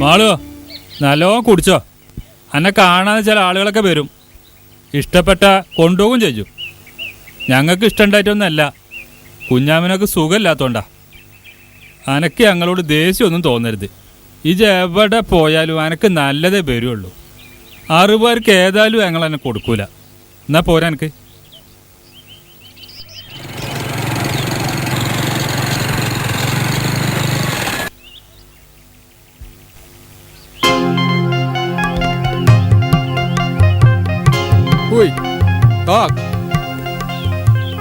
മാളു നല്ലോ കുടിച്ചോ. എന്നെ കാണാതെ ചില ആളുകളൊക്കെ വരും. ഇഷ്ടപ്പെട്ട കൊണ്ടുപോകും ചെയ്യും. ഞങ്ങൾക്ക് ഇഷ്ടമുണ്ടായിട്ടൊന്നല്ല കുഞ്ഞാമിനൊക്കെ സുഖമില്ലാത്തോണ്ടാ. അനക്ക് ഞങ്ങളോട് ദേഷ്യമൊന്നും തോന്നരുത്. ഇത് എവിടെ പോയാലും അനക്ക് നല്ലതേ വരുള്ളൂ. അറുപേർക്ക് ഏതായാലും ഞങ്ങൾ എന്നെ കൊടുക്കൂല. എന്നാ പോരാ എനിക്ക്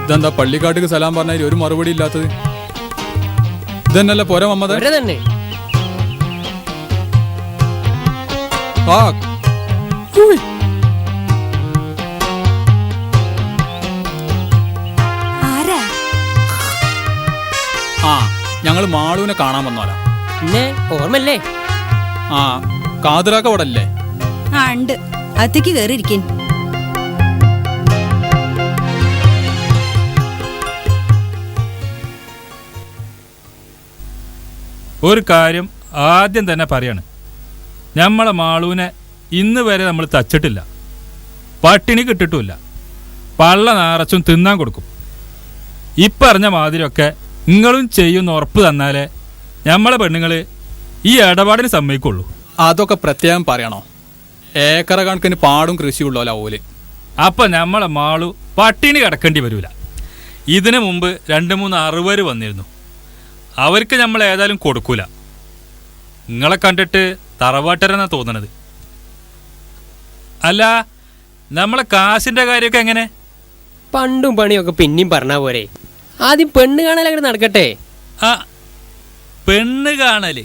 ഇതെന്താ പള്ളിക്കാട്ടിക്ക് സലാം പറഞ്ഞാൽ ഒരു മറുപടി ഇല്ലാത്തത്? ഇതന്നല്ല പോരാ മമ്മത തന്നെ. ആ ഉയ്. ആരാ? ആ ഞങ്ങൾ മാളുവിനെ കാണാൻ വന്നോരാ പിന്നെ ഓർമ്മല്ലേ ആ കാതിറാക്ക അവിടെ അല്ലേ ആ ഉണ്ട്. അത്തേക്ക് കയറിയിരിക്കൻ ഒരു കാര്യം ആദ്യം തന്നെ പറയാണ്. നമ്മളെ മാളൂനെ ഇന്ന് വരെ നമ്മൾ തച്ചിട്ടില്ല. പട്ടിണി കിട്ടിട്ടുമില്ല. പള്ള നാറച്ചും തിന്നാൻ കൊടുക്കും. ഇപ്പറഞ്ഞ മാതിരിയൊക്കെ നിങ്ങളും ചെയ്യുന്ന ഉറപ്പ് തന്നാലേ നമ്മളെ പെണ്ണുങ്ങൾ ഈ ഇടപാടിന് സമ്മതിക്കുള്ളൂ. അതൊക്കെ പ്രത്യേകം പറയണോ? ഏക്കറ കണക്കിന് പാടും കൃഷിയുള്ളോല ഓൽ. അപ്പൊ നമ്മളെ മാളു പട്ടിണി കിടക്കേണ്ടി വരൂല. ഇതിനു മുമ്പ് രണ്ട് മൂന്ന് അറുപത് വന്നിരുന്നു. അവർക്ക് നമ്മൾ ഏതായാലും കൊടുക്കൂല. നിങ്ങളെ കണ്ടിട്ട് തറവാട്ടരെന്നാ തോന്നണത്. അല്ല നമ്മളെ കാശിന്റെ കാര്യമൊക്കെ എങ്ങനെ? പണ്ടും പണിയൊക്കെ പിന്നെയും പറഞ്ഞാ പോരെ. ആദ്യം പെണ്ണ് കാണലങ്ങനെ നടക്കട്ടെ. ആ പെണ്ണ് കാണൽ.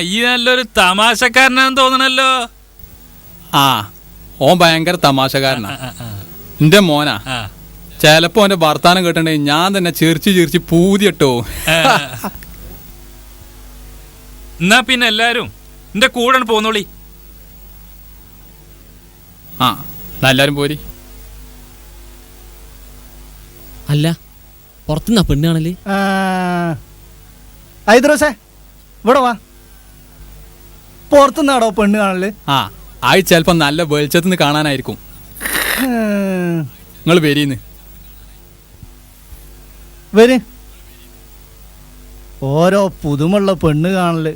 ഈ നല്ലൊരു തമാശക്കാരനാന്ന് തോന്നണല്ലോ. ആ ഓൻ ഭയങ്കര തമാശക്കാരനാ. എന്റെ മോനാ. ചിലപ്പോ അവന്റെ വർത്താനം കേട്ടിട്ടുണ്ടെങ്കിൽ ഞാൻ തന്നെ ചിരിച്ച് ചിരിച്ച് പൂതിയട്ടോ. എന്നാ പിന്നെ എല്ലാരും എന്റെ കൂടെ പോന്നോളി. ആ എന്നാ എല്ലാരും പോരി. അല്ല പുറത്തുനിന്നാ പെണ്ണ് കാണൽ? ഐദ്രോസേ ഇവിടെ വാ. പുറത്തുനിന്നാടോ പെണ്ണ് കാണൽ? ആ ആയി ചിലപ്പോ നല്ല വെളിച്ചത്തുനിന്ന് കാണാനായിരിക്കും. നിങ്ങൾ വരീന്ന്. വര്. ഓരോ പുതുമുള്ള പെണ്ണ് കാണൽ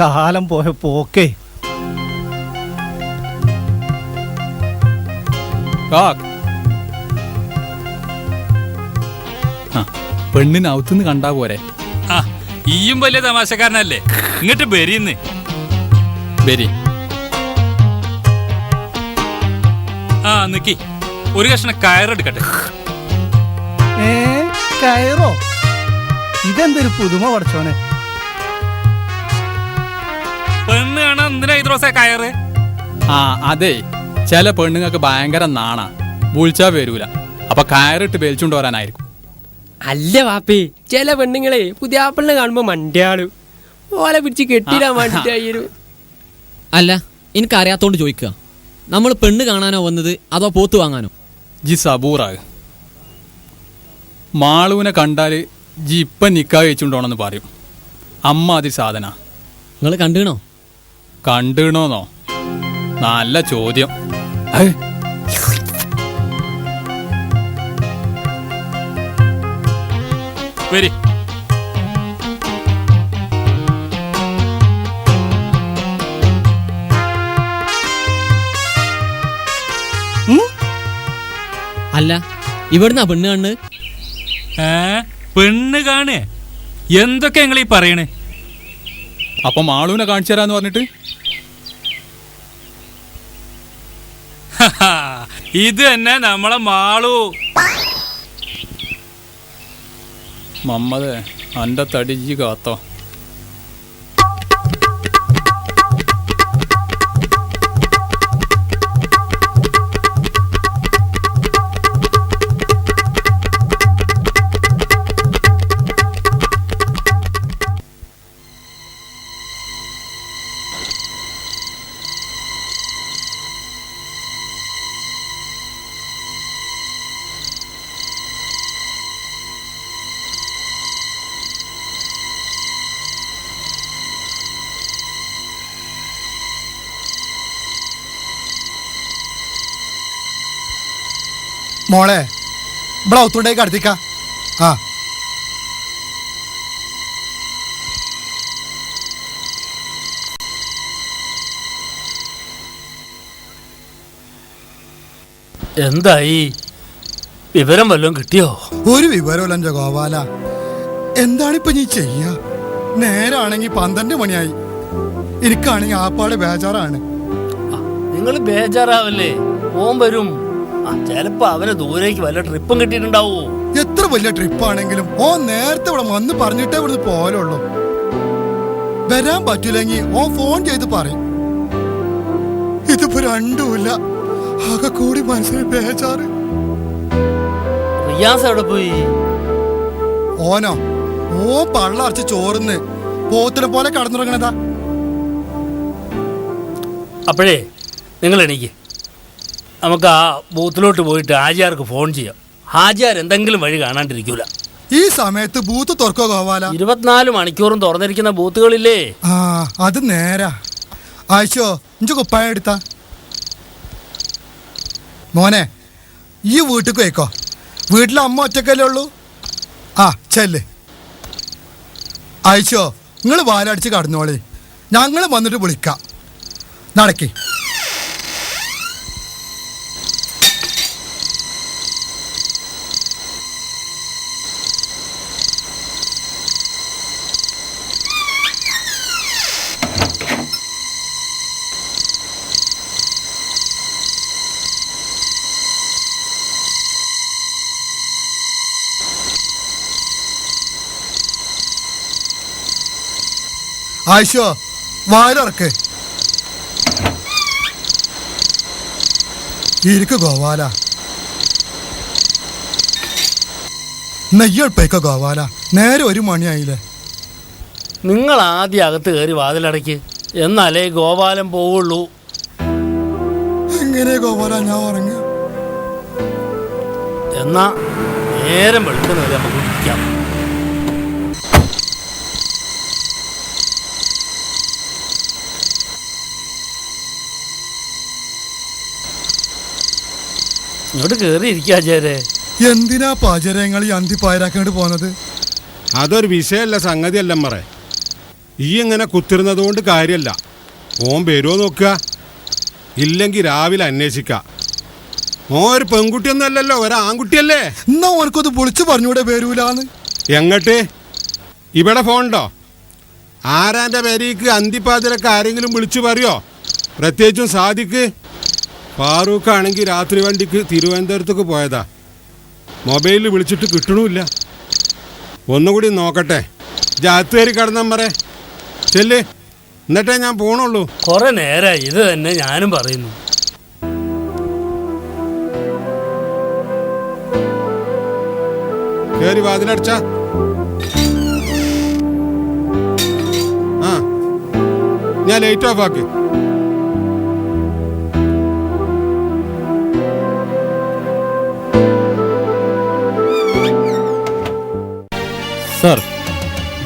കാലം പോയ പോക്കേ. പെണ്ണിനകത്തുനിന്ന് ആ, പെണ്ണിന് അവുത്തുനിന്ന് കണ്ടാ പോരെ. ആ ഈയും വലിയ തമാശക്കാരനല്ലേ? ഇങ്ങോട്ട് ബരിന്ന് ബരി ആ നിക്കി ഒരു കഷ്ണം കയറെടുക്കട്ടെ. കയറോ? ഇതെന്തൊരു പുതുമ പഠിച്ചോനെ പെണ്ണ് കാണാൻ എന്തിനാ ഇദ്രോസെ കയറ്? ആ അതെ. ചില പെണ്ണുങ്ങൾക്ക് ഭയങ്കര നാണാ. വിളിച്ചാ വരൂല. അപ്പൊ കയറിട്ട് വലിച്ചുകൊണ്ട് വരാനായിരിക്കും. അല്ല വാപ്പി ചില പെണ്ണുങ്ങളെ പുതിയ പെണ്ണ് കാണുമ്പോ മണ്ടിയാളു. ഓലെ പിടിച്ച് കെട്ടിടാൻ വേണ്ടിട്ടായിരുന്നു അല്ല എനിക്ക് അറിയാത്തോണ്ട് ചോദിക്കുക. നമ്മൾ പെണ്ണ് കാണാനോ വന്നത് അതോ പോത്ത് വാങ്ങാനോ? ജി സബൂറാണ് മാളുവിനെ കണ്ടാൽ ജി ഇപ്പം നിൽക്കാതെ വെച്ചുകൊണ്ടോണെന്ന് പറയും. അമ്മ അതി സാധന. നിങ്ങൾ കണ്ടുകണോ കണ്ടിണോന്നോ? നല്ല ചോദ്യം. വരി. അല്ല ഇവിടുന്നാ പെണ്ണ് കണ്ണ്? ഏ? പെണ്ണ് കാണേ. എന്തൊക്കെ നിങ്ങൾ ഈ പറയണേ? അപ്പൊ മാളുവിനെ കാണിച്ചു തരാന്ന് പറഞ്ഞിട്ട്? ഇത് തന്നെ നമ്മളെ മാളു. മമ്മദേ അന്റെ തടി ജി കാത്തോ. മോളെ ഇവിടെ ഒത്തുണ്ടേക്ക് കടത്തിക്ക. ആ. എന്തായി? വിവരം വല്ലതും കിട്ടിയോ? ഒരു വിവരമില്ല ഗോപാല. എന്താണിപ്പൊ നീ ചെയ്യ? നേരാണെങ്കി പന്ത്രണ്ട് മണിയായി. എനിക്കാണെങ്കിൽ ആപ്പാട് ബേജാറാണ്. നിങ്ങൾ ബേജാറാവല്ലേ? ഓം വരും. ചിലപ്പോ അവന് ദൂരേക്ക് വല്ല ട്രിപ്പും കിട്ടിയിട്ടുണ്ടാവോ? എത്ര വലിയ ട്രിപ്പാണെങ്കിലും ഓ നേരത്തെ ഇവിടെ വന്ന് പറഞ്ഞിട്ടേ ഇവിടുന്ന് പോലുള്ളൂ വരാൻ പറ്റില്ലെങ്കിൽ ഓ ഫോൺ ചെയ്ത് പറയും. ഇതിപ്പോ രണ്ടുമില്ല. ആകെ കൂടി മനസ്സിൽ ബേജാറ്. റിയാസ് എവിടെ പോയി? ഓനോ? ഓ പള്ളറച്ച് ചോറുന്ന് പോത്തിനെ പോലെ കടന്നുറങ്ങണതാ. അപ്പോഴേ നിങ്ങൾ എണീക്ക്. നമുക്ക് ആ ബൂത്തിലോട്ട് പോയിട്ട് ഹാജിയാർക്ക് ഫോൺ ചെയ്യാം. ഹാജിയാർ എന്തെങ്കിലും വഴി കാണാണ്ടിരിക്കൂല. ഈ സമയത്ത് ബൂത്ത് തുറക്കോ ഗോപാല? ഇരുപത്തിനാല് മണിക്കൂറും തുറന്നിരിക്കുന്ന ബൂത്തുകളില്ലേ? ആ അത് നേരാ. ആയിഷോ ഇഞ്ചു കുപ്പായ എടുത്ത. മോനെ ഈ വീട്ടിൽ പോയിക്കോ. വീട്ടിൽ അമ്മ ഒറ്റക്കല്ലേ ഉള്ളൂ? ആ ചെല്ല്. ആയിഷോ നിങ്ങൾ വാലടിച്ച് കടന്നോളി. ഞങ്ങൾ വന്നിട്ട് വിളിക്കാം. നടക്കി. ആയിഷോ വാലിറക്ക് ഇരിക്കു ഗോവാല. നെയ്യൾപ്പേക്കോ ഗോവാല. നേരെ ഒരു മണിയായില്ലേ? നിങ്ങൾ ആദ്യം അകത്ത് കയറി വാതിലടയ്ക്ക് എന്നാലേ ഗോപാലം പോവുള്ളൂ. എങ്ങനെ ഗോപാല ഞാൻ ഉറങ്ങ എന്നാ നേരം വെളുക്കുന്നവരെ നമുക്ക് ഇരിക്കാം. ഇങ്ങോട്ട് ഇരിക്കാചാരേ എന്തിനാ പാചകങ്ങൾ ഈ അന്തിപ്പായരാക്കേണ്ടി പോന്നത്? അതൊരു വിഷയമല്ല സംഗതിയല്ല മറേ ഈ ഇങ്ങനെ കുത്തിരുന്നത് കൊണ്ട് കാര്യമല്ല ഓൻ വരുമോ നോക്കുക. ഇല്ലെങ്കിൽ രാവിലെ അന്വേഷിക്ക. ഓൻ ഒരു പെൺകുട്ടിയൊന്നും അല്ലല്ലോ ഒരു ആൺകുട്ടിയല്ലേ? എന്നാ ഓനക്കൊന്ന് വിളിച്ചു പറഞ്ഞൂടെ വരൂലാന്ന്. എങ്ങട്ട്? ഇവിടെ ഫോണുണ്ടോ? ആരാന്റെ പേരേക്ക് അന്തിപ്പാതിരൊക്കെ ആരെങ്കിലും വിളിച്ചു പറയോ? പ്രത്യേകിച്ചും സാദിക്ക്? ഫാറൂഖ് ആണെങ്കിൽ രാത്രി വണ്ടിക്ക് തിരുവനന്തപുരത്തേക്ക് പോയതാ. മൊബൈലിൽ വിളിച്ചിട്ട് കിട്ടണമില്ല. ഒന്നുകൂടി നോക്കട്ടെ. ജാത്ത് കയറി പറേ പറ ചെല്ല്. എന്നിട്ടേ ഞാൻ പോണുള്ളൂ. കുറെ നേരമായി ഇത് തന്നെ ഞാനും പറയുന്നു. കയറി വാതിലടച്ച ആ. ഞാൻ ലേറ്റ് ഓഫ് ആക്ക്.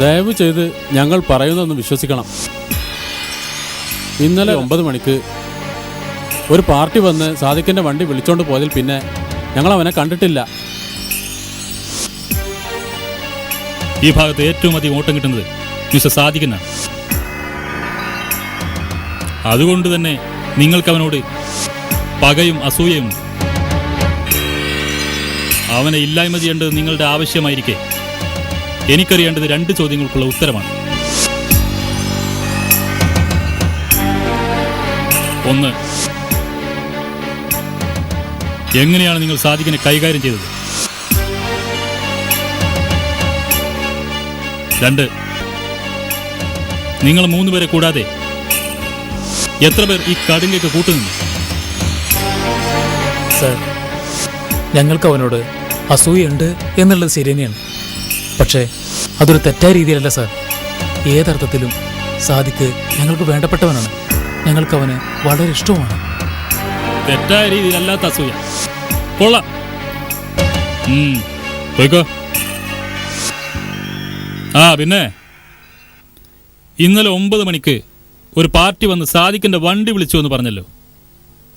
ദയവ് ചെയ്ത് ഞങ്ങൾ പറയുന്നതൊന്ന് വിശ്വസിക്കണം. ഇന്നലെ ഒമ്പത് മണിക്ക് ഒരു പാർട്ടി വന്ന് സാദിഖിന്റെ വണ്ടി വിളിച്ചോണ്ട് പോയതിൽ പിന്നെ ഞങ്ങൾ അവനെ കണ്ടിട്ടില്ല. ഈ ഭാഗത്ത് ഏറ്റവും അധികം ഓട്ടം കിട്ടുന്നത് മിസ്റ്റർ സാധിക്കുന്ന അതുകൊണ്ട് തന്നെ നിങ്ങൾക്ക് അവനോട് പകയും അസൂയയും അവനെ ഇല്ലായ്മ ചെയ്യേണ്ടത് നിങ്ങളുടെ ആവശ്യമായിരിക്കെ. എനിക്കറിയേണ്ടത് രണ്ട് ചോദ്യങ്ങൾക്കുള്ള ഉത്തരമാണ്. ഒന്ന് എങ്ങനെയാണ് നിങ്ങൾ സാധിക്കിനെ കൈകാര്യം ചെയ്തത്? രണ്ട് നിങ്ങൾ മൂന്ന് പേരെ കൂടാതെ എത്ര പേർ ഈ കടുങ്കയ്ക്ക് കൂട്ടുന്നു സർ ഞങ്ങൾക്ക് അവനോട് അസൂയുണ്ട് എന്നുള്ളത് ശരി തന്നെയാണ്. പക്ഷേ അതൊരു തെറ്റായ രീതിയിലല്ല സാർ. ഏതർത്ഥത്തിലും സാദിക്ക് ഞങ്ങൾക്ക് വേണ്ടപ്പെട്ടവനാണ്. ഞങ്ങൾക്ക് അവന് വളരെ ഇഷ്ടവുമാണ്. തെറ്റായ രീതിയിലല്ലാത്ത അസൂയ. കൊള്ളാം. പോയിക്കോ. ആ പിന്നെ. ഇന്നലെ ഒമ്പത് മണിക്ക് ഒരു പാർട്ടി വന്ന് സാദിക്കിന്റെ വണ്ടി വിളിച്ചു എന്ന് പറഞ്ഞല്ലോ.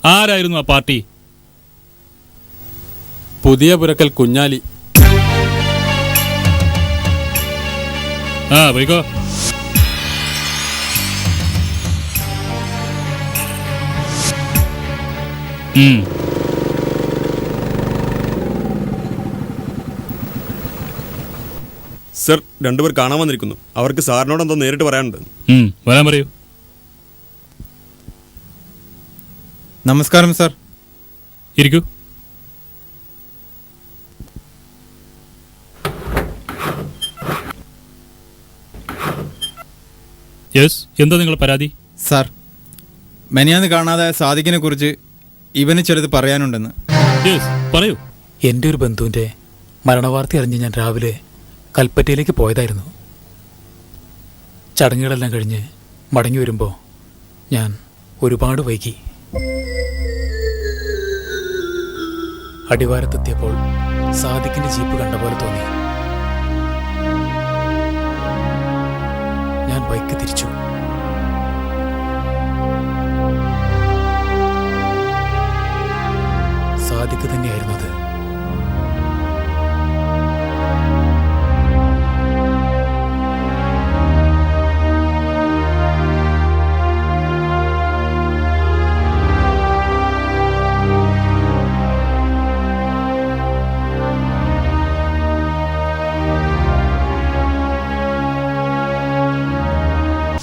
ആരായിരുന്നു ആ പാർട്ടി? പുതിയ പുരക്കൽ കുഞ്ഞാലി. ആ പോയിക്കോ. സർ രണ്ടുപേർ കാണാൻ വന്നിരിക്കുന്നു. അവർക്ക് സാറിനോട് എന്തോ നേരിട്ട് പറയാനുണ്ട്. വരാൻ പറയൂ. നമസ്കാരം സാർ. ഇരിക്കൂ. യെസ് എന്താ നിങ്ങൾ പരാതി? സാർ മെനിയാന്ന് കാണാതെ സാദിഖിനെ കുറിച്ച് ഇവന് ചിലത് പറയാനുണ്ടെന്ന്. യെസ് പറയൂ. എന്റെ ഒരു ബന്ധുവിന്റെ മരണവാർത്ത അറിഞ്ഞ് ഞാൻ രാവിലെ കൽപ്പറ്റയിലേക്ക് പോയതായിരുന്നു. ചടങ്ങുകളെല്ലാം കഴിഞ്ഞ് മടങ്ങി വരുമ്പോൾ ഞാൻ ഒരുപാട് വൈകി. അടിവാരത്തെത്തിയപ്പോൾ സാദിഖിന്റെ ജീപ്പ് കണ്ട പോലെ തോന്നി. ബൈക്ക് തിരിച്ചു. സാദിഖ് തന്നെയായിരുന്നു അത്.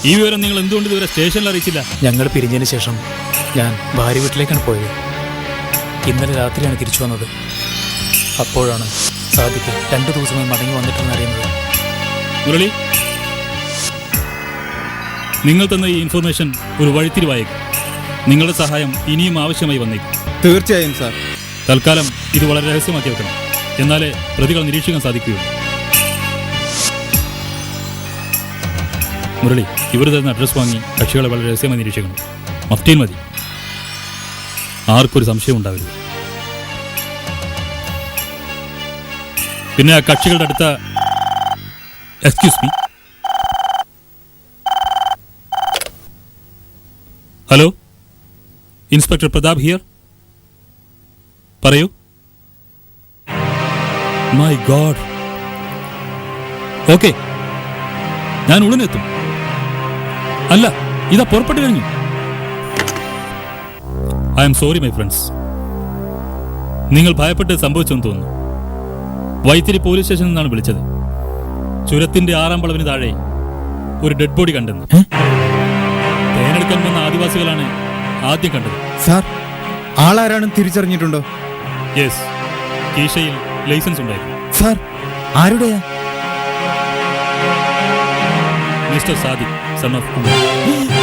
ഈ വിവരം നിങ്ങൾ എന്തുകൊണ്ട് ഇതുവരെ സ്റ്റേഷനിൽ അറിയിച്ചില്ല? ഞങ്ങൾ പിരിഞ്ഞതിന് ശേഷം ഞാൻ ഭാര്യ വീട്ടിലേക്കാണ് പോയത്. ഇന്നലെ രാത്രിയാണ് തിരിച്ചു വന്നത്. അപ്പോഴാണ് സാദിഖ് രണ്ടു ദിവസമായി മടങ്ങി വന്നിട്ടെന്ന് അറിയുന്നത്. മുരളി നിങ്ങൾ തന്ന ഈ ഇൻഫർമേഷൻ ഒരു വഴിത്തിരിവായേക്കും. നിങ്ങളുടെ സഹായം ഇനിയും ആവശ്യമായി വന്നേക്കും. തീർച്ചയായും സാർ. തൽക്കാലം ഇത് വളരെ രഹസ്യമാക്കി വെക്കണം. എന്നാലേ പ്രതികൾ നിരീക്ഷിക്കാൻ സാധിക്കുകയുള്ളൂ. മുരളി. ഇവർ തരുന്ന അഡ്രസ് വാങ്ങി കക്ഷികളെ വളരെ രഹസ്യമായി നിരീക്ഷിക്കണം. മഫ്റ്റീൻ മതി. ആർക്കൊരു സംശയം ഉണ്ടാവില്ല പിന്നെ ആ കക്ഷികളുടെ അടുത്ത excuse me hello inspector Pratap here പറയൂ. മൈ ഗോഡ് ഓക്കെ ഞാൻ ഉടനെത്തും അല്ല ഇതാ പുറപ്പെട്ടു കഴിഞ്ഞു. I'm sorry my friends നിങ്ങൾ ഭയപ്പെട്ട് സംഭവിച്ചെന്ന് തോന്നുന്നു. വൈത്തിരി പോലീസ് സ്റ്റേഷനിൽ നിന്നാണ് വിളിച്ചത്. ചുരത്തിന്റെ ആറാം വളവിന് താഴെ ഒരു ഡെഡ് ബോഡി കണ്ടെന്ന്. തേനെടുക്കാൻ വന്ന ആദിവാസികളാണ് ആദ്യം കണ്ടത്. സാർ ആളാരാണെന്ന് തിരിച്ചറിഞ്ഞിട്ടുണ്ടോ? യെസ് കീശയിൽ ലൈസൻസ് ഉണ്ടായിരുന്നു. Sir ആരുടെയാ? Mister Sadiq. Você não ficou.